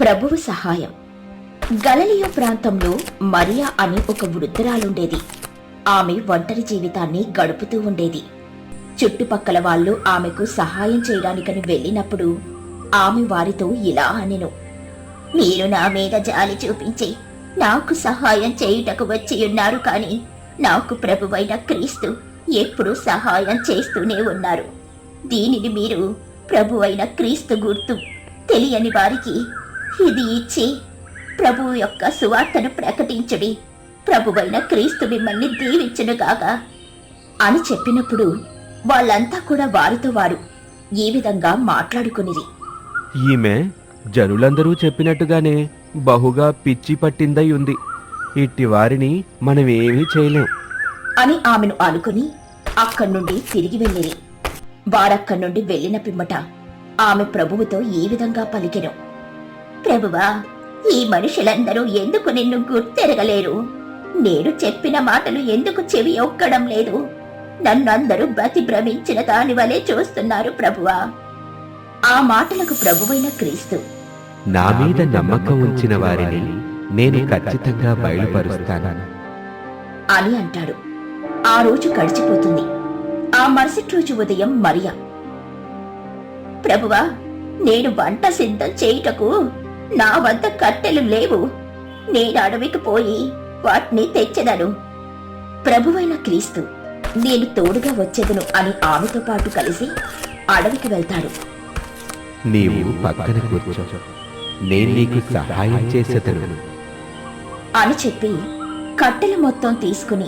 ప్రభువు సహాయం. గలలియో ప్రాంతంలో మరియా అని ఒక వృద్ధురాలుండేది. ఆమె ఒంటరి జీవితాన్ని గడుపుతూ ఉండేది. చుట్టుపక్కల వాళ్ళు ఆమెకు సహాయం చేయడానికని వెళ్ళినప్పుడు ఆమె వారితో ఇలా అనెను. మీరు నా మీద జాలి చూపించి నాకు సహాయం చేయుటకు వచ్చి ఉన్నారు కాని నాకు ప్రభువైన క్రీస్తు ఎప్పుడూ సహాయం చేస్తూనే ఉన్నారు. దీనిని మీరు ప్రభువైన క్రీస్తు గుర్తు తెలియని వారికి ఇది ఇచ్చి ప్రభువు యొక్క సువార్తను ప్రకటించుడి. ప్రభువైన క్రీస్తు మిమ్మల్ని దీవించునుగాక అని చెప్పినప్పుడు వాళ్ళంతా కూడా వారితో వారు ఈ విధంగా మాట్లాడుకునిరి. ఈమె జనులందరూ చెప్పినట్టుగానే బహుగా పిచ్చి పట్టిందై ఉంది. ఇట్టి వారిని మనం ఏమీ చేయలేం. అని ఆమెను అనుకుని అక్కడి నుండి తిరిగి వెళ్ళిరి. వారక్కడి నుండి వెళ్ళిన పిమ్మట ఆమె ప్రభువుతో ఈ విధంగా పలికెను. ప్రభువా ఈ మనుషులందరూ ఎందుకు నిన్ను గుర్తెరగలేరు? నేను చెప్పిన మాటలు ఎందుకు చెవి ఒక్కడం లేదు? నన్నందరూ బతి భ్రమించిన దాని వలె చూస్తున్నారు ప్రభువా. ఆ మాటలకు ప్రభువైన క్రీస్తు నా మీద నమ్మకం ఉంచిన వారిని నేను ఖచ్చితంగా బయలుపరుస్తాను. అని అంటాడు. ఆ రోజు గడిచిపోతుంది. ఆ మరుసటి రోజు ఉదయం మరియా. ప్రభువా నేను వంట సిద్ధం చేయుటకు నా వద్ద కట్టెలు లేవు. నేను అడవికి పోయి వాటిని తెచ్చెదను. ప్రభువైన క్రీస్తు నేను తోడుగా వచ్చేదను అని ఆమెతో పాటు కలిసి అడవికి వెళ్తాడు. నీవు పక్కన కూర్చో. నేను నీకు సహాయం చేసేదను. అని చెప్పి కట్టెలు మొత్తం తీసుకుని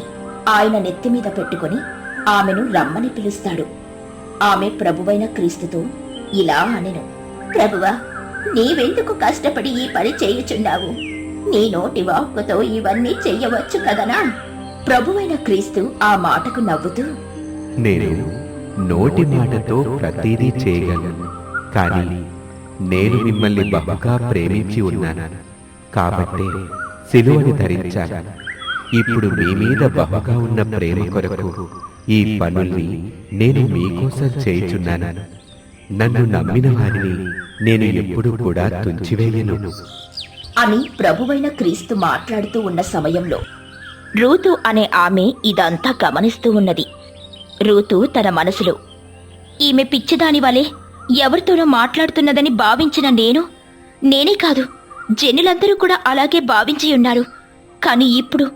ఆయన నెత్తి మీద పెట్టుకుని ఆమెను రమ్మని పిలుస్తాడు. ఆమె ప్రభువైన క్రీస్తుతో ఇలా అనెను. ప్రభువా నీవెందుకు కష్టపడి ఈ పని చేయుచున్నావు? నీ నోటి వాక్కుతో ఇవన్నీ చెయ్యవచ్చు కదనా? ప్రభువైన క్రీస్తు ఆ మాటకు నవ్వుతూ నేను నోటి మాటతో ప్రతిదీ చేయగలను. కానీ నేను మిమ్మల్ని బహుగా ప్రేమించి ఉన్నాను. కాబట్టి సిలువని ధరించాను. ఇప్పుడు మీ మీద బహుగా ఉన్న ప్రేమ కొరకు ఈ పనుల్ని నేను మీకోసం చేయుచున్నాను. నన్ను నమ్మిన వారిని నేను ఎప్పుడు కూడా తుంచివేయను. అని ప్రభువైన క్రీస్తు మాట్లాడుతూ ఉన్న సమయంలో రూతు అనే ఆమె ఇదంతా గమనిస్తూ ఉన్నది. రూతు తన మనసులో ఈమె పిచ్చిదాని వలె ఎవరితోనో మాట్లాడుతున్నదని భావించిన నేను నేనే కాదు జనులందరూ కూడా అలాగే భావించి ఉన్నారు. కానీ ఇప్పుడు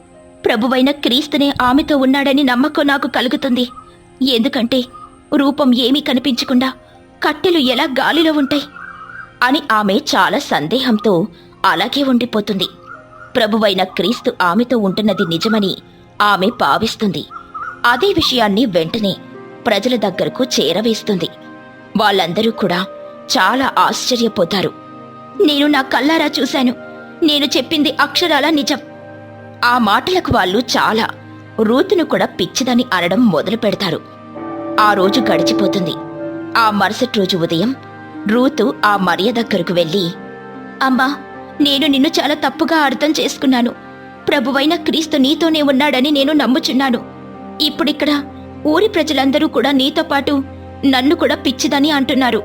ప్రభువైన క్రీస్తునే ఆమెతో ఉన్నాడని నమ్మకం నాకు కలుగుతుంది. ఎందుకంటే రూపం ఏమీ కనిపించకుండా కట్టెలు ఎలా గాలిలో ఉంటాయి? అని ఆమె చాలా సందేహంతో అలాగే ఉండిపోతుంది. ప్రభువైన క్రీస్తు ఆమెతో ఉంటున్నది నిజమని ఆమె భావిస్తుంది. అదే విషయాన్ని వెంటనే ప్రజల దగ్గరకు చేరవేస్తుంది. వాళ్ళందరూ కూడా చాలా ఆశ్చర్యపోతారు. నేను నా కల్లారా చూశాను. నేను చెప్పింది అక్షరాల నిజం. ఆ మాటలకు వాళ్ళు చాలా రూతును కూడా పిచ్చిదని అనడం మొదలు పెడతారు ఆ రోజు గడిచిపోతుంది. ఆ మరుసటి రోజు ఉదయం రూతు ఆ మరియ దగ్గరకు వెళ్ళి అమ్మా నేను నిన్ను చాలా తప్పుగా అర్థం చేసుకున్నాను. ప్రభువైన క్రీస్తు నీతోనే ఉన్నాడని నేను నమ్ముచున్నాను. ఇప్పుడిక్కడ ఊరి ప్రజలందరూ కూడా నీతో పాటు నన్ను కూడా పిచ్చిదని అంటున్నారు.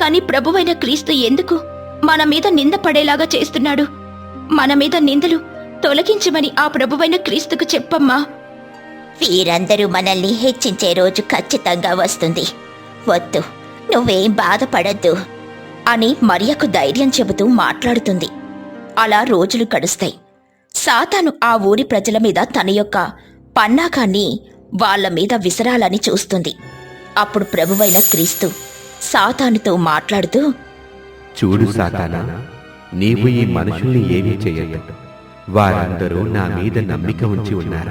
కాని ప్రభువైన క్రీస్తు ఎందుకు మన మీద నింద పడేలాగా చేస్తున్నాడు? మన మీద నిందలు తొలగించమని ఆ ప్రభువైన క్రీస్తుకు చెప్పమ్మా. వీరందరూ మనల్ని హెచ్చించే రోజు ఖచ్చితంగా వస్తుంది. వద్దు నువ్వేం బాధపడద్దు అని మరియకు ధైర్యం చెబుతూ మాట్లాడుతుంది. అలా రోజులు గడుస్తాయి. సాతాను ఆ ఊరి ప్రజల మీద తన యొక్క పన్నాకాన్ని వాళ్ళ మీద విసరాలని చూస్తుంది. అప్పుడు ప్రభువైన క్రీస్తు సాతానుతో మాట్లాడుతూ చూడు సాతానా నీవు ఈ మనుషుల్ని ఏమీ చేయలేదు వారందరూ నా మీద నమ్మిక ఉంచి ఉన్నారు?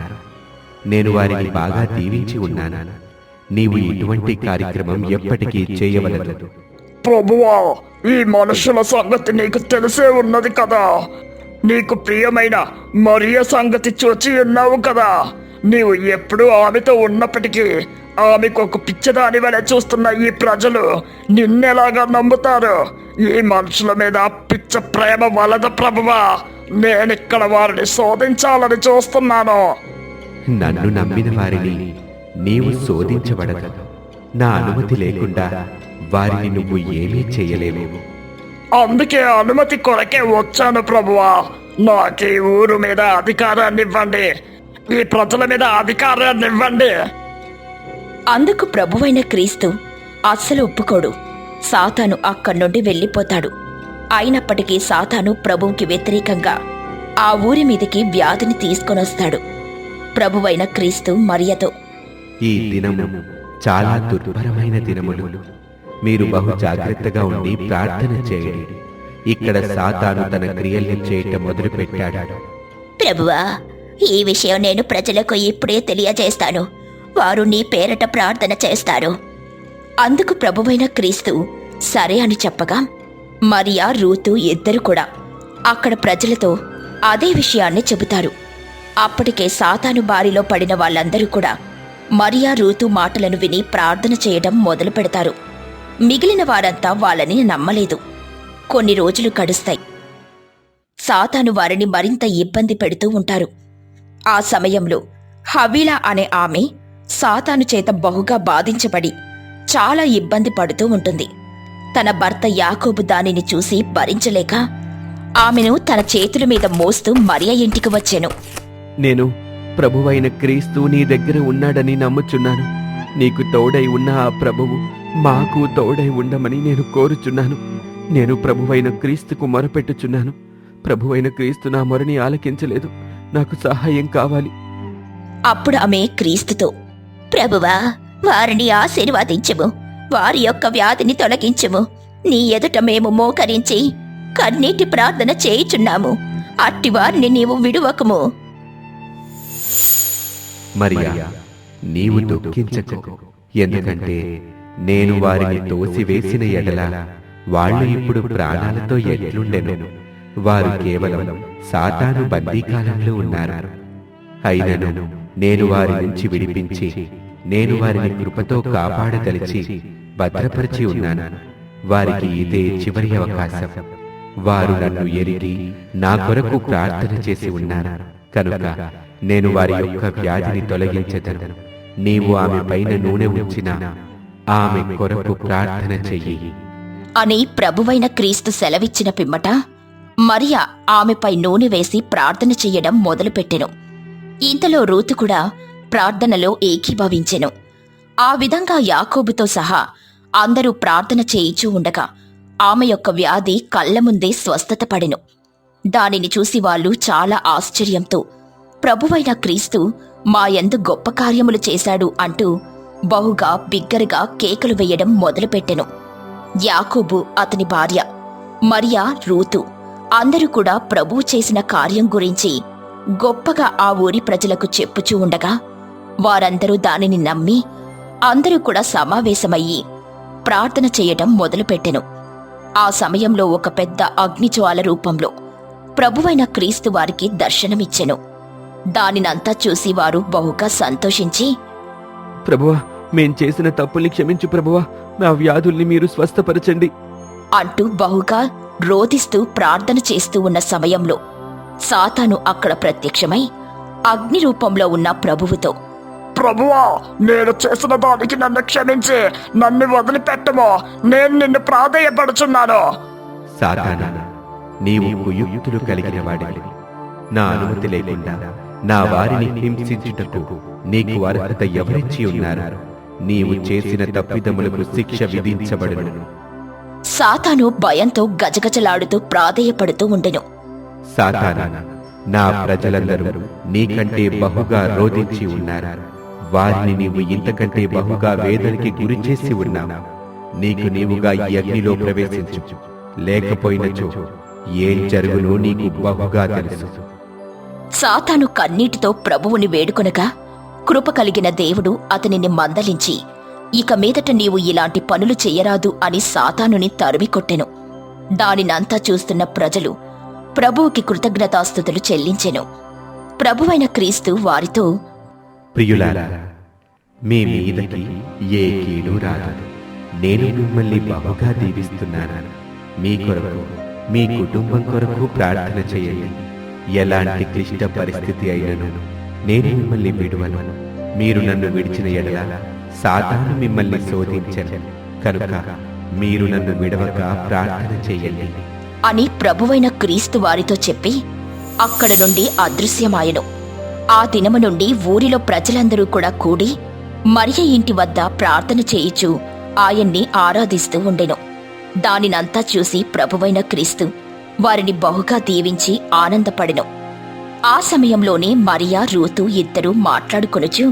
నేను వారిని బాగా దీవించి ఉన్నాను. నీవు ఇటువంటి కార్యక్రమం ఎప్పటికీ చేయవలదు. ప్రభువా ఈ మనుషుల సంగతి నీకు తెలిసే ఉన్నది కదా. నీకు ప్రియమైన మరియ సంగతి చూచి ఉన్నావు కదా. నీవు ఎప్పుడూ ఆమెతో ఉన్నప్పటికీ ఆమెకు ఒక పిచ్చదాని వలె చూస్తున్న ఈ ప్రజలు నిన్నెలాగా నమ్ముతారు? ఈ మనుషుల మీద పిచ్చ ప్రేమ వలద ప్రభువా. నేనిక్కడ వారిని శోధించాలని చూస్తున్నాను. నన్ను నమ్మిన వారిని నీవు శోధించబడదు. నా అనుమతి లేకుండా వారిని నువ్వు ఏమీ చేయలేవు. అందుకే అనుమతి కొరకే వచ్చాను ప్రభువా. నాకు ఈ ఊరు మీద అధికారాన్ని ఇవ్వండి. ఈ ప్రజల మీద అధికారాన్ని ఇవ్వండి. అందుకు ప్రభువైన క్రీస్తు అస్సలు ఒప్పుకోడు. సాతాను అక్కడి నుండి వెళ్ళిపోతాడు. అయినప్పటికీ సాతాను ప్రభువుకి వ్యతిరేకంగా ఆ ఊరి మీదకి వ్యాధిని తీసుకొనొస్తాడు. ప్రభువైన క్రీస్తు మరియతో ఈ దినము చాలా దుర్భరమైన దినములు. మీరు బహు జాగ్రత్తగా ఉండి ప్రార్థన చేయండి. ఇక్కడ సాతాను తన క్రియల్ని చేయటం మొదలుపెట్టాడు. ప్రభువా ఈ విషయం నేను ప్రజలకు ఇప్పుడే తెలియజేస్తాను. వారు నీ పేరట ప్రార్థన చేస్తారు. అందుకు ప్రభువైన క్రీస్తు సరే అని చెప్పగా మరియా రూతు ఇద్దరు కూడా అక్కడ ప్రజలతో అదే విషయాన్ని చెబుతారు. అప్పటికే సాతాను బారిలో పడిన వాళ్ళందరూ కూడా మరియా రూతు మాటలను విని ప్రార్థన చేయడం మొదలు పెడతారు. మిగిలిన వారంతా వాళ్ళని నమ్మలేదు. కొన్ని రోజులు గడుస్తాయి. సాతాను వారిని మరింత ఇబ్బంది పెడుతూ ఉంటారు. ఆ సమయంలో హవీలా అనే ఆమె సాతాను చేత బహుగా బాధించబడి చాలా ఇబ్బంది పడుతూ ఉంటుంది. తన భర్త యాకోబు దానిని చూసి భరించలేక ఆమెను తన చేతుల మీద మోస్తూ మరియ ఇంటికి వచ్చాను. నేను ప్రభువైన క్రీస్తు నీ దగ్గర ఉన్నాడని నమ్ముచున్నాను. నీకు తోడై ఉన్న ఆ ప్రభువు మాకు తోడై ఉండమని నేను కోరుచున్నాను. నేను ప్రభువైన క్రీస్తుకు మొరపెట్టుచున్నాను. ప్రభువైన క్రీస్తు నా మొరని ఆలకించలేదు. నాకు సహాయం కావాలి. అప్పుడు ఆమె క్రీస్తుతో ప్రభువా వారిని ఆశీర్వాదించము. వారి యొక్క వ్యాధిని తొలగించము. నీ ఎదుట మేము మోకరించి కన్నీటి ప్రార్థన చేయుచున్నాము. అట్టి వారిని నీవు విడువకము. మరియా నీవు దుఃఖించకు. ఎందుకంటే నేను వారిని తోసివేసిన ఎడల వాళ్ళు ఇప్పుడు ప్రాణాలతో ఎట్లుండెను? వారు కేవలం సాతాను బందీకాలంలో ఉన్నారు. అయినను నేను వారి నుంచి విడిపించి నేను వారిని కృపతో కాపాడదలిచి భద్రపరిచి ఉన్నాను. వారికి ఇదే చివరి అవకాశం. వారు నన్ను ఎరిగి నా కొరకు ప్రార్థన చేసి ఉన్నారు. కనుక నేను వారి యొక్క వ్యాధిని తొలగించదను. నీవు ఆమె పైన నూనె ఉంచిన ఆమె కొరకు ప్రార్థన చెయ్యి. అని ప్రభువైన క్రీస్తు సెలవిచ్చిన పిమ్మట మరియా ఆమెపై నూనె వేసి ప్రార్థన చెయ్యడం మొదలుపెట్టెను. ఇంతలో రూతు కూడా ప్రార్థనలో ఏకీభవించెను. ఆ విధంగా యాకోబుతో సహా అందరూ ప్రార్థన చేయిచూ ఉండగా ఆమె యొక్క వ్యాధి కళ్ళ ముందే స్వస్థత పడెను. దానిని చూసి వాళ్ళు చాలా ఆశ్చర్యంతో ప్రభువైన క్రీస్తు మాయందు గొప్ప కార్యములు చేశాడు అంటూ బహుగా బిగ్గరగా కేకలు వేయడం మొదలుపెట్టెను. యాకోబు అతని భార్య మరియా రూతు అందరూ కూడా ప్రభువు చేసిన కార్యం గురించి గొప్పగా ఆ ఊరి ప్రజలకు చెప్పుచూ ఉండగా వారందరూ దానిని నమ్మి అందరూ కూడా సమావేశమయ్యి ప్రార్థన చేయటం మొదలుపెట్టెను. ఆ సమయంలో ఒక పెద్ద అగ్నిజ్వాల రూపంలో ప్రభువైన క్రీస్తు వారికి దర్శనమిచ్చెను. దానినంతా చూసి వారు బహుగా సంతోషించి ప్రభువా మేం చేసిన తప్పుల్ని క్షమించు ప్రభువా నా వ్యాధుల్ని మీరు స్వస్థపరచండి. అంటూ బహుగా రోదిస్తూ ప్రార్థన చేస్తూ ఉన్న సమయంలో సాతాను అక్కడ ప్రత్యక్షమై అగ్ని రూపంలో ఉన్న ప్రభువుతో ప్రభువా నేను చేసిన దానికి నన్ను క్షమించి నన్ను వదిలిపెట్టము నేను నిన్ను ప్రాధేయపడుచున్నాను. సాతానా నీవు కుయుక్తులు కలిగిన వాడివి. నా అనుమతి లేకుండా నా వారిని హింసించుటకు నీకు అర్హత ఎవరిచ్చి ఉన్నారు? నీవు చేసిన తప్పిదములకు శిక్ష విధించబడును. సాతాను భయంతో గజగజలాడుతూ ప్రాధేయపడుతూ ఉండెను. సాతానా నా ప్రజలందరూ నీకంటే బహుగా రోధించి ఉన్నారు. వారిని నీవు ఇంతకంటే బహుగా వేదనకి గురి చేసి ఉన్నావు. నీకు నీవుగా అగ్నిలో ప్రవేశించు. లేకపోయినచో ఏం జరుగునో నీకు బహుగా తెలుసు. సాతాను కన్నీటితో ప్రభువుని వేడుకొనగా కృప కలిగిన దేవుడు అతనిని మందలించి ఇక మీదట నీవు ఇలాంటి పనులు చెయ్యరాదు అని సాతానుని తరిమికొట్టెను దానినంతా చూస్తున్న ప్రజలు ప్రభువుకి కృతజ్ఞతాస్థుతులు చెల్లించెను. ప్రభువైన క్రీస్తు వారితో ప్రియులారా మీ మీదకి ఏ కీడు రాదు. నేను మిమ్మల్ని బహుగా దీవిస్తున్నాను. మీ కొరకు మీ కుటుంబం కొరకు ప్రార్థన చేయండి. ఎలాంటి క్లిష్ట పరిస్థితి అయినను? నేను మిమ్మల్ని విడువను. మీరు నన్ను విడిచిన ఎడల సాతాను మిమ్మల్ని శోధించను. కనుక మీరు నన్ను విడవక ప్రార్థన చేయండి. అని ప్రభువైన క్రీస్తు వారితో చెప్పి అక్కడ నుండి అదృశ్యమాయను. ఆ దినము నుండి ఊరిలో ప్రజలందరూ కూడా కూడి మరియ ఇంటి వద్ద ప్రార్థన చేయిచు. ఆయన్ని ఆరాధిస్తూ ఉండెను. దానినంతా చూసి ప్రభువైన క్రీస్తు వారిని బహుగా దీవించి ఆనందపడెను. ఆ సమయంలోనే మరియా రూతు ఇద్దరూ మాట్లాడుకొనుచు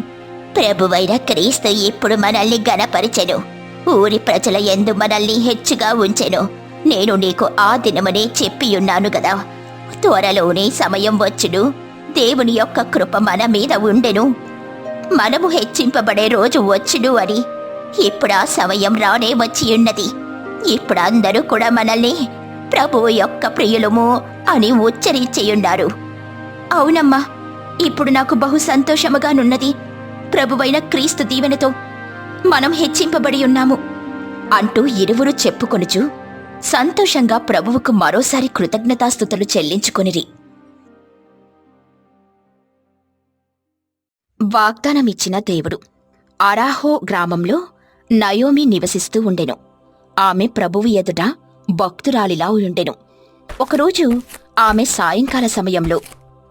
ప్రభువైన క్రీస్తు ఇప్పుడు మనల్ని గణపరిచెను. ఊరి ప్రజల ఎందు మనల్ని హెచ్చుగా ఉంచెను. నేను నీకు ఆ దినమనే చెప్పియున్నాను గదా. త్వరలోనే సమయం వచ్చును. దేవుని యొక్క కృప మన మీద ఉండెను. మనము హెచ్చింపబడే రోజు వచ్చును అని. ఇప్పుడు ఆ సమయం రానే వచ్చి ఉన్నది ఇప్పుడు అందరూ కూడా మనల్ని ప్రభువు యొక్క ప్రియులము అని ఉచ్చరించియుండారు. అవునమ్మా ఇప్పుడు నాకు బహు సంతోషముగానున్నది ప్రభువైన క్రీస్తు దీవెనతో మనం హెచ్చింపబడి ఉన్నాము అంటూ ఇరువురు చెప్పుకొనుచు సంతోషంగా ప్రభువుకు మరోసారి కృతజ్ఞతాస్థుతులు చెల్లించుకొనిరి. వాగ్దానమిచ్చిన దేవుడు అరాహో గ్రామంలో నయోమి నివసిస్తూ ఉండెను. ఆమె ప్రభువు ఎదుట భక్తురాలిలా ఉండెను ఒకరోజు ఆమె సాయంకాల సమయంలో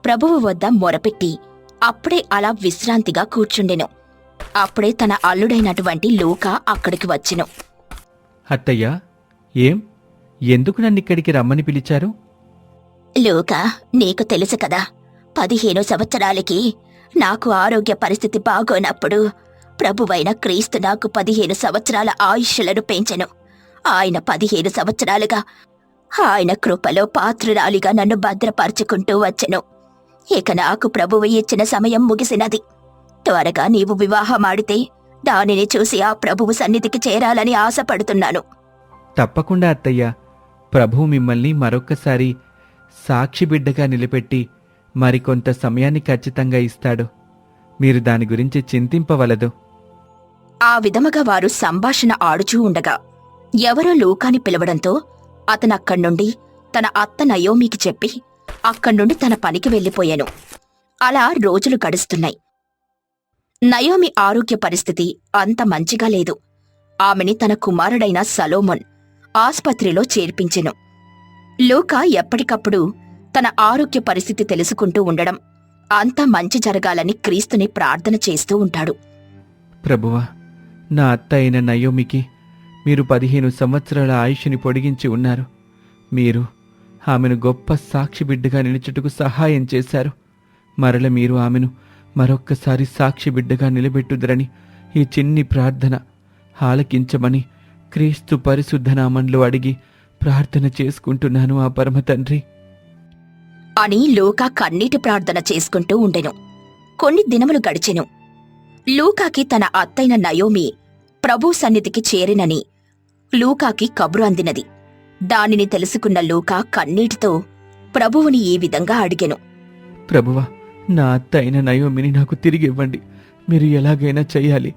ప్రభువు వద్ద మొరపెట్టి అప్పుడే అలా విశ్రాంతిగా కూర్చుండెను. అప్పుడే తన అల్లుడైనటువంటి లూకా అక్కడికి వచ్చెను. అత్తయ్య ఏం? ఎందుకు నన్నిక్కడికి రమ్మని పిలిచారు? లూకా నీకు తెలుసు కదా పదిహేను సంవత్సరాలకి నాకు ఆరోగ్య పరిస్థితి బాగోనప్పుడు ప్రభువైన క్రీస్తు నాకు పదిహేను సంవత్సరాల ఆయుష్లను పెంచెను. ఆయన పదిహేను సంవత్సరాలుగా. ఆయన కృపలో పాత్రురాలిగా నన్ను భద్రపరుచుకుంటూ వచ్చెను. ఇక నాకు ప్రభువు ఇచ్చిన సమయం ముగిసినది. త్వరగా నీవు వివాహమాడితే దానిని చూసి ఆ ప్రభువు సన్నిధికి చేరాలని ఆశపడుతున్నాను. తప్పకుండా అత్తయ్య. ప్రభు మిమ్మల్ని మరొక్కసారి సాక్షి బిడ్డగా నిలబెట్టి మరికొంత సమయాన్ని ఖచ్చితంగా ఇస్తాడు. మీరు దాని గురించి చింతింపవలదు. ఆ విధముగా వారు సంభాషణ ఆడుచూ ఉండగా ఎవరో లూకాని పిలవడంతో అతనక్కడ్నుండి తన అత్త నయోమికి చెప్పి అక్కడి నుండి తన పనికి వెళ్ళిపోయాను. అలా రోజులు గడుస్తున్నాయి. నయోమి ఆరోగ్య పరిస్థితి అంత మంచిగా లేదు. ఆమెని తన కుమారుడైన సలోమన్ ఆస్పత్రిలో చేర్పించెను. లూకా ఎప్పటికప్పుడు తన ఆరోగ్య పరిస్థితి తెలుసుకుంటూ ఉండడం అంత మంచి జరగాలని క్రీస్తుని ప్రార్థన చేస్తూ ఉంటాడు. ప్రభువా నా అత్త అయిన నయోమికి మీరు పదిహేను సంవత్సరాల ఆయుష్ని పొడిగించి ఉన్నారు. మీరు ఆమెను గొప్ప సాక్షి బిడ్డగా నిలుచుటకు సహాయం చేశారు. మరల మీరు ఆమెను మరొక్కసారి సాక్షి బిడ్డగా నిలబెట్టుదరని ఈ చిన్ని ప్రార్థన ఆలకించమని క్రీస్తు పరిశుద్ధనామంలో అడిగి ప్రార్థన చేసుకుంటున్నాను ఆ పరమ తండ్రి. అని లూకా కన్నీటి ప్రార్థన చేసుకుంటూ ఉండెను. కొన్ని దినములు గడిచెను. లూకాకి తన అత్తైన నయోమి ప్రభు సన్నిధికి చేరినని లూకాకి కబురు అందినది. దానిని తెలుసుకున్న లూకా కన్నీటితో ప్రభువుని ఈ విధంగా అడిగెను. ప్రభువా నా అత్త అయిన నయోమిని నాకు తిరిగి ఇవ్వండి. మీరు ఎలాగైనా చెయ్యాలి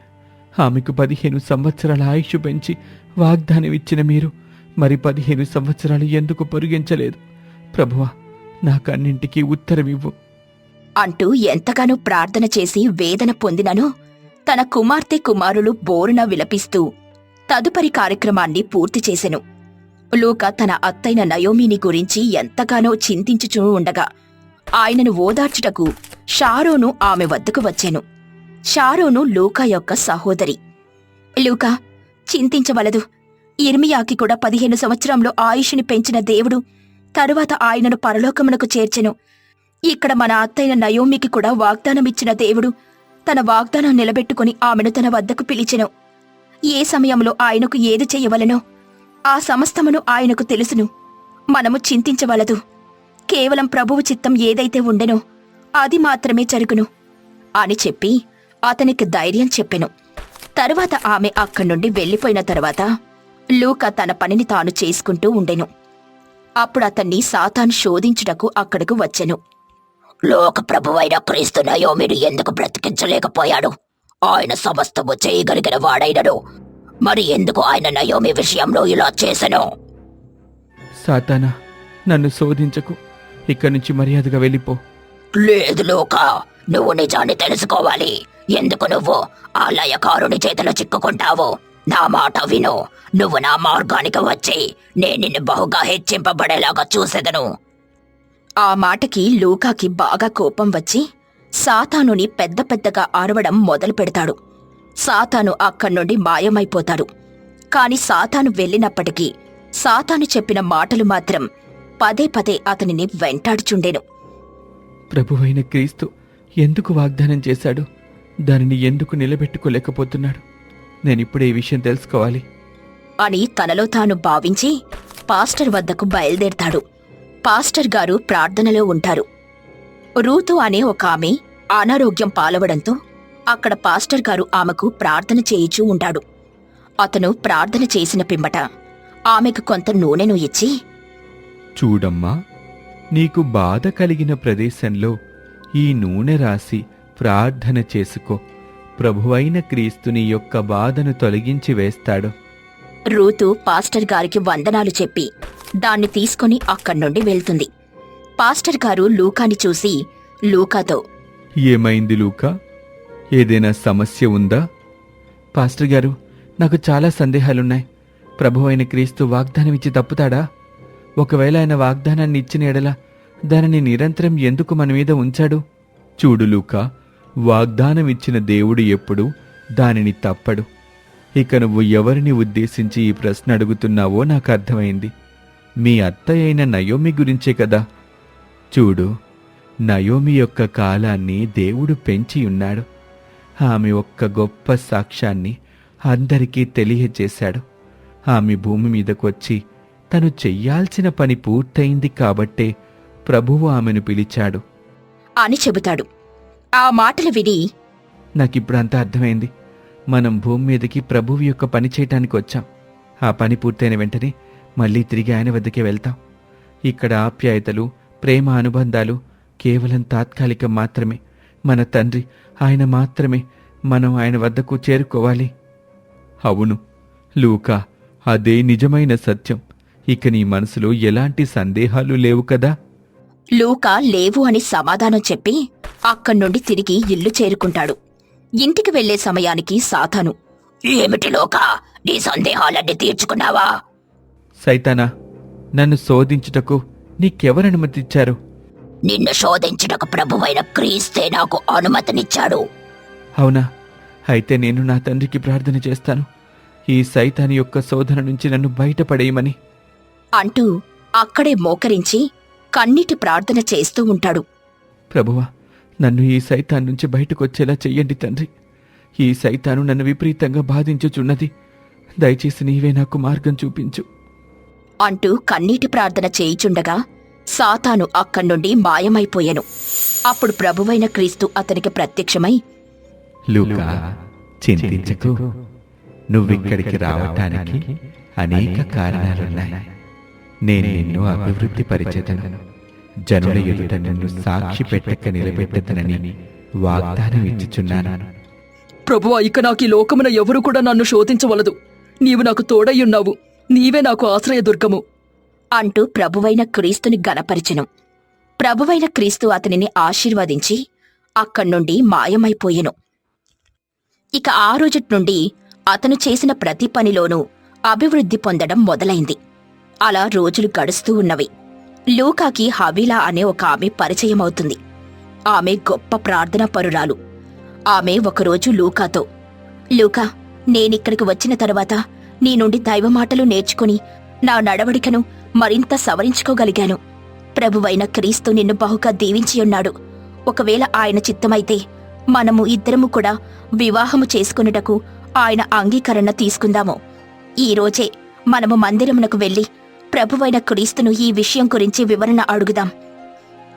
ఆమెకు పదిహేను సంవత్సరాల ఆయుష్ పెంచి వాగ్దానం ఇచ్చిన మీరు మరి పదిహేను సంవత్సరాలు ఎందుకు పొరిగించలేదు? ప్రభువా నాకన్నింటికీ ఉత్తరమివ్వు. అంటూ ఎంతగానో ప్రార్థన చేసి వేదన పొందినను తన కుమార్తె కుమారులు బోరున విలపిస్తూ తదుపరి కార్యక్రమాన్ని పూర్తి చేసెను. లూక తన అత్తైన నయోమిని గురించి ఎంతగానో చింతించుచూ ఉండగా ఆయనను ఓదార్చుటకు షారోను ఆమె వద్దకు వచ్చాను. షారోను లూకా యొక్క సహోదరి. లూకా చింతించవలదు. ఇర్మియాకి కూడా పదిహేను సంవత్సరంలో ఆయుష్ని పెంచిన దేవుడు తరువాత ఆయనను పరలోకమునకు చేర్చెను. ఇక్కడ మన అత్తైన నయోమికి కూడా వాగ్దానమిచ్చిన దేవుడు తన వాగ్దానం నిలబెట్టుకుని ఆమెను తన వద్దకు పిలిచెను. ఏ సమయంలో ఆయనకు ఏది చెయ్యవలనో ఆ సమస్తమును ఆయనకు తెలుసును. మనము చింతించవలదు. కేవలం ప్రభువు చిత్తం ఏదైతే ఉండెనో అది మాత్రమే జరుగును అని చెప్పి అతనికి ధైర్యం చెప్పెను. తరువాత ఆమె అక్కడి నుండి వెళ్ళిపోయిన తర్వాత లూకా తన పనిని తాను చేసుకుంటూ ఉండెను. అప్పుడు అతన్ని సాతాను శోధించుటకు అక్కడకు వచ్చెను. లోక ప్రభువైన క్రీస్తునయో మీరు ఎందుకు బ్రతికించలేకపోయాడు? ఆయన సమస్తము చేయగలిగిన వాడైనను. మరి ఎందుకు ఆయన నయోమి విషయంలో ఇలా చేసెను? సాతానా నన్ను శోధించకు. ఇక్కడి నుంచి మర్యాదగా వెళ్ళిపో. లేదు లోక నువ్వు నిజాన్ని తెలుసుకోవాలి. ఎందుకు నువ్వు ఆ లయకారుని చేతిలో చిక్కుకుంటావు? నా మాట విను. నువ్వు నా మార్గానికి వచ్చి నేను నిన్ను బహుగా హెచ్చింపబడేలాగా చూసేదను. ఆ మాటకి లూకాకి బాగా కోపం వచ్చి సాతానుని పెద్ద పెద్దగా అరవడం మొదలు పెడతాడు. సాతాను అక్కడి నుండి మాయమైపోతాడు. కాని సాతాను వెళ్ళినప్పటికీ సాతాను చెప్పిన మాటలు మాత్రం పదే పదే అతనిని వెంటాడుచుండెను. ప్రభువైన క్రీస్తు ఎందుకు వాగ్దానం చేశాడు? దానిని ఎందుకు నిలబెట్టుకోలేకపోతున్నాడు? నేనిప్పుడే ఈ విషయం తెలుసుకోవాలి. అని తనలో తాను భావించి పాస్టర్ వద్దకు బయలుదేరతాడు. పాస్టర్ గారు ప్రార్థనలో ఉంటారు. రూతు అనే ఒక ఆమె అనారోగ్యం పాలవడంతో అక్కడ పాస్టర్ గారు ఆమెకు ప్రార్థన చేయిచూ ఉంటాడు. అతను ప్రార్థన చేసిన పిమ్మట ఆమెకు కొంత నూనెను ఇచ్చి చూడమ్మా నీకు బాధ కలిగిన ప్రదేశంలో ఈ నూనె రాసి ప్రార్థన చేసుకో. ప్రభువైన క్రీస్తుని యొక్క బాధను తొలగించి వేస్తాడు. రూతు పాస్టర్ గారికి వందనాలు చెప్పి దాన్ని తీసుకొని అక్కడి నుండి వెళ్తుంది. పాస్టర్ గారు లూకాని చూసి లూకాతో. ఏమైంది లూకా? ఏదైనా సమస్య ఉందా? పాస్టర్ గారు నాకు చాలా సందేహాలున్నాయి. ప్రభువైన క్రీస్తు వాగ్దానం ఇచ్చి తప్పుతాడా? ఒకవేళ ఆయన వాగ్దానాన్ని ఇచ్చిన ఎడల దానిని నిరంతరం ఎందుకు మన మీద ఉంచాడు? చూడు లూకా వాగ్దానం ఇచ్చిన దేవుడు ఎప్పుడు దానిని తప్పడు. ఇక నువ్వు ఎవరిని ఉద్దేశించి ఈ ప్రశ్న అడుగుతున్నావో నాకు అర్థమైంది. మీ అత్తయ్య అయిన నయోమి గురించే కదా చూడు నయోమి యొక్క కాలాన్ని దేవుడు పెంచి ఉన్నాడు. ఆమె ఒక్క గొప్ప సాక్ష్యాన్ని అందరికీ తెలియజేశాడు. ఆమె భూమి మీదకొచ్చి తను చెయ్యాల్సిన పని పూర్తయింది కాబట్టే ప్రభువు ఆమెను పిలిచాడు. అని చెబుతాడు. ఆ మాటలు విని నాకిప్పుడు అంతా అర్థమైంది. మనం భూమి మీదకి ప్రభువు యొక్క పని చేయటానికి వచ్చాం. ఆ పని పూర్తయిన వెంటనే మళ్ళీ తిరిగి ఆయన వద్దకే వెళ్తాం. ఇక్కడ ఆప్యాయతలు ప్రేమ అనుబంధాలు కేవలం తాత్కాలికం మాత్రమే. మన తండ్రి ఆయన మాత్రమే మనం ఆయన వద్దకు చేరుకోవాలి. అవును లూకా అదే నిజమైన సత్యం. ఇక నీ మనసులో ఎలాంటి సందేహాలు లేవు కదా? లూకా లేవు అని సమాధానం చెప్పి అక్కడి నుండి తిరిగి ఇల్లు చేరుకుంటాడు. ఇంటికి వెళ్ళే సమయానికి సాతాను ఏమిటి లోకా నీ సందేహాలన్నీ తీర్చుకున్నావా? సైతానా నన్ను శోధించుటకు నీకెవరనుమతిచ్చారు నిన్ను శోధించుటకు ప్రభువైన క్రీస్తే నాకు అనుమతినిచ్చాడు. అవునా? అయితే నేను నా తండ్రికి ప్రార్థన చేస్తాను. ఈ సైతాని యొక్క శోధన నుంచి నన్ను బయటపడేయమని. అంటూ అక్కడే మోకరించి కన్నీటి ప్రార్థన చేస్తూ ఉంటాడు. ప్రభువా నన్ను ఈ సైతాన్ నుంచి బయటకు వచ్చేలా చెయ్యండి తండ్రి. ఈ సైతాను నన్ను విపరీతంగా బాధించుచున్నది. దయచేసి నీవే నాకు మార్గం చూపించు. అంటూ కన్నీటి ప్రార్థన చేయిచుండగా సాతాను అక్కడి నుండి మాయమైపోయెను. అప్పుడు ప్రభువైన క్రీస్తు అతనికి ప్రత్యక్షమై లూకా చింతించకు. నువ్విక్కడికి రావటానికి అనేక కారణాలున్నాయి. నేను నిన్ను అభివృద్ధి పరిచేతను జనుల ఎదుట నిన్ను సాక్షి పెట్టక నిలబెట్టతనని వాగ్దానం ఇచ్చుచున్నాను. ప్రభువా ఇక నాకు ఈ లోకమున ఎవరు కూడా నన్ను శోధించవలదు. నీవు నాకు తోడయ్యున్నావు నీవే నాకు ఆశ్రయదుర్గము అంటూ ప్రభువైన క్రీస్తుని గనపరిచెను. ప్రభువైన క్రీస్తు అతనిని ఆశీర్వదించి అక్కడ్నుండి మాయమైపోయెను. ఇక ఆ రోజుటి నుండి అతను చేసిన ప్రతి పనిలోనూ అభివృద్ధి పొందడం మొదలైంది. అలా రోజులు గడుస్తూ ఉన్నవి. లూకాకి హవీలా అనే ఒక ఆమె పరిచయమవుతుంది. ఆమె గొప్ప ప్రార్థనా పరురాలు ఆమె ఒకరోజు లూకాతో లూకా నేనిక్కడికి వచ్చిన తర్వాత నీ నుండి దైవ మాటలు నేర్చుకుని నా నడవడికను మరింత సవరించుకోగలిగాను. ప్రభువైన క్రీస్తు నిన్ను బహుగా దీవించియున్నాడు ఒకవేళ ఆయన చిత్తమైతే మనము ఇద్దరము కూడా వివాహము చేసుకున్నటకు ఆయన అంగీకరణ తీసుకుందాము. ఈ రోజే మనము మందిరమునకు వెళ్ళి ప్రభువైన క్రీస్తును ఈ విషయం గురించి వివరణ అడుగుదాం.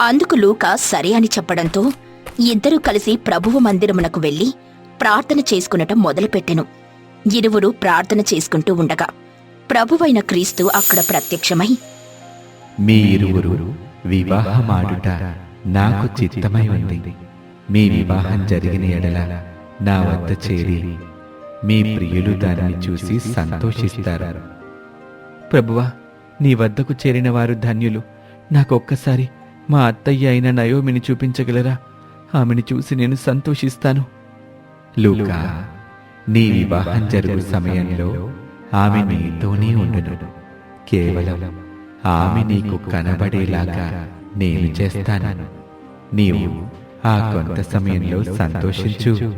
అందుకు లూక సరే అని చెప్పడంతో ఇద్దరూ కలిసి ప్రభువు మందిరమునకు వెళ్ళి ప్రార్థన చేసుకునటం మొదలుపెట్టెను. ఇరువురు ప్రార్థన చేసుకుంటూ ఉండగా ప్రభువైన క్రీస్తు అక్కడ ప్రత్యక్షమై మీ ఇరువురు వివాహమాడుట నాకు చిత్తమై ఉంది. మీ వివాహం జరిగిన ఎడల నా వద్ద చేరి మీ ప్రియులు దానిని చూసి సంతోషిస్తారు. ప్రభువా నీ వద్దకు చేరిన వారు ధన్యులు. నాకొక్కసారి మా అత్తయ్య అయిన నయోమిని చూపించగలరా? ఆమెను చూసి నేను సంతోషిస్తాను. లూకా నీ వివాహం జరుగు సమయంలో ఆమె నీతోనే ఉండును. కేవలం ఆమె నీకు కనబడేలాగా నేను చేస్తాను. నీవు ఆ కొంత సమయంలో సంతోషించు.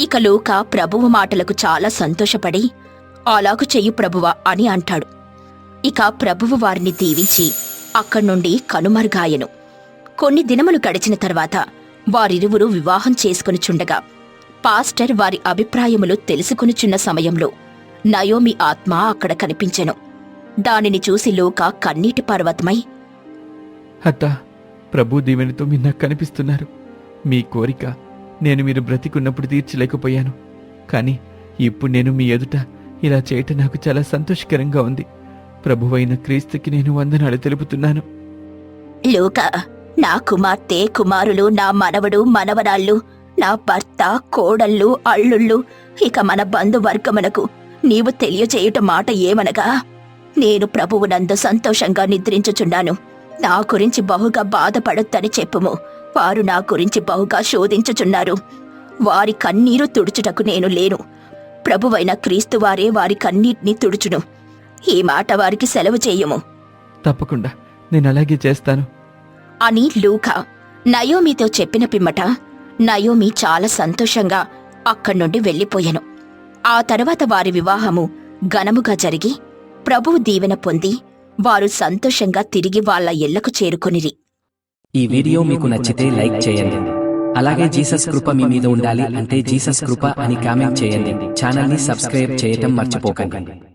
ఇక లోక ప్రభువు మాటలకు చాలా సంతోషపడి అలాగు చెయ్యి ప్రభువా అని అంటాడు. ఇక ప్రభువు వారిని దీవించి అక్కడి నుండి కనుమరుగాయను. కొన్ని దినములు గడిచిన తర్వాత వారిరువురు వివాహం చేసుకుని చుండగా పాస్టర్ వారి అభిప్రాయములు తెలుసుకొనుచున్న సమయంలో నయోమి ఆత్మ అక్కడ కనిపించెను. దానిని చూసి లూక కన్నీటి పర్వతమై అత్త ప్రభు దీవెనతో మీరు నాకు కనిపిస్తున్నారు. మీ కోరిక నేను మీరు బ్రతికున్నప్పుడు తీర్చలేకపోయాను. కానీ ఇప్పుడు నేను మీ ఎదుట ఇలా చేయటం నాకు చాలా సంతోషకరంగా ఉంది. ప్రభువైన క్రీస్తుకి నేను వందనాలు తెలుపుతున్నాను. లూక నా కుమార్తె కుమారులు నా మనవడు మనవరాళ్ళు నా భర్త కోడళ్ళు అల్లుళ్ళు ఇక మన బంధువర్గమునకు నీవు తెలియచేయుట మాట ఏమనగా? నేను ప్రభువునందు సంతోషంగా నిద్రించుచున్నాను. నా గురించి బహుగా బాధపడొద్దని చెప్పుము. వారు నా గురించి బహుగా శోధించుచున్నారు. వారి కన్నీరు తుడుచుటకు నేను లేను. ప్రభువైన క్రీస్తు వారే వారి కన్నీటిని తుడుచును. ఈ మాట వారికి సెలవు చేయము. తప్పకుండా నేను అలాగే చేస్తాను. అని లూకా నయోమితో చెప్పిన పిమ్మట నయోమి చాలా సంతోషంగా అక్కడి నుండి వెళ్ళిపోయాను. ఆ తర్వాత వారి వివాహము ఘనముగా జరిగి ప్రభువు దీవెన పొంది వారు సంతోషంగా తిరిగి వాళ్ళ ఇళ్ళకు చేరుకొనిరి. ఈ వీడియో మీకు నచ్చితే లైక్ చేయండి. అలాగే జీసస్ కృప మీ మీద ఉండాలి అంటే జీసస్ కృప అని కామెంట్ చేయండి. ఛానల్ని సబ్స్క్రైబ్ చేయటం మర్చిపోకండి.